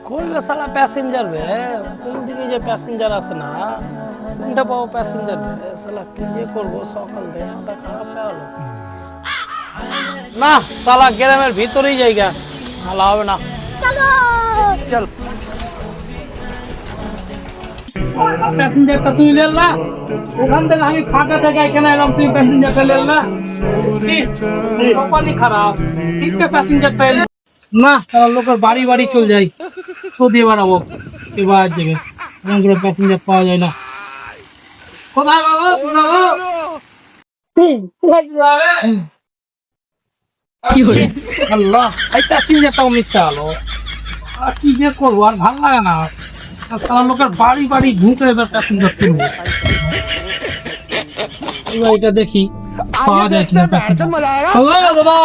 করবে সালা প্যাসেঞ্জার রে কোন দিকে যে প্যাসেঞ্জার আছে না কোনটা পাবো প্যাসেঞ্জার রে সালা কি যে করব সকাল থেকে মাথা খারাপ হয়ে গেল না সালা গ্রামের ভিতরেই জায়গা ভালো হবে না প্যাসেঞ্জারটা তুই লেল না ওখান থেকে আমি ফাটা থেকে এখানে এলাম তুই প্যাসেঞ্জারটা লেল না ছি, কপালই খারাপ তিনটে প্যাসেঞ্জার পেয়ে না তারা লোকের বাড়ি বাড়ি চলে যায়। সৌদি বাড়াবো এবার এরকম করে প্যাসেঞ্জার পাওয়া যায় না। কোথায় বাবু? আল্লাহ এই প্যাসেঞ্জারটাও মিস গেলো। আর কি যে করব আর ভালো লাগে না। আর সারা লোকের বাড়ি বাড়ি ঢুকে এবার প্যাসেঞ্জার তুলবো এবার এটা দেখি পাওয়া যায় কিনা প্যাসেঞ্জার। দাদা।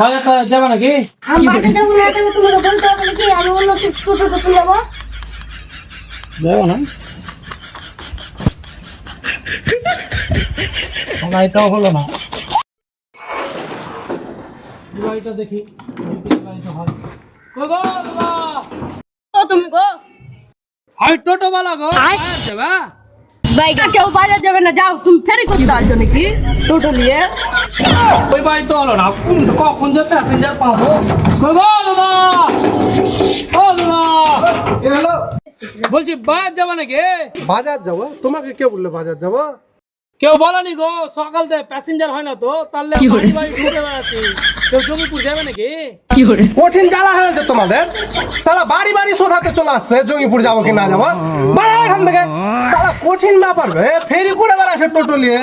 বাজারটা যাবে নাকি? আমি যাব না তবে তোমাকে বলতে হবে নাকি? আমি অন্য টোটোতে চলে যাব। যাব না। না, এটাও হলো না। বাড়িটা দেখি বাড়িটা তুমি গো। হয় টোটোওয়ালা গো। বাইক কেউ বাজার যাবে না যাও তুমি ফেরি করতে আসছো নাকি? টোটো নিয়ে। ওই বাড়ি তো হলো না। কখন যে প্যাসেঞ্জার পাবো? দাদা! ও দাদা! হ্যালো বলছি বাজার যাবে নাকি? বাজার যাব? তোমাকে কে বলল বাজার যাব? কেউ বলেনি গো সকাল থেকে প্যাসেঞ্জার হয় না তো তাহলে বাড়ি বাড়ি ঢুকে বেড়াচ্ছে। কেউ জমিপুর যাবে নাকি? কঠিন জ্বালা হয়েছে তোমাদের। সালা বাড়ি বাড়ি শোধাতে চলে আসছে জঙ্গিপুর যাব কি না যাব? বাড়া এখান থেকে। সালা কঠিন ব্যাপার বে ফেরি করে বেড়াচ্ছে টোটো নিয়ে।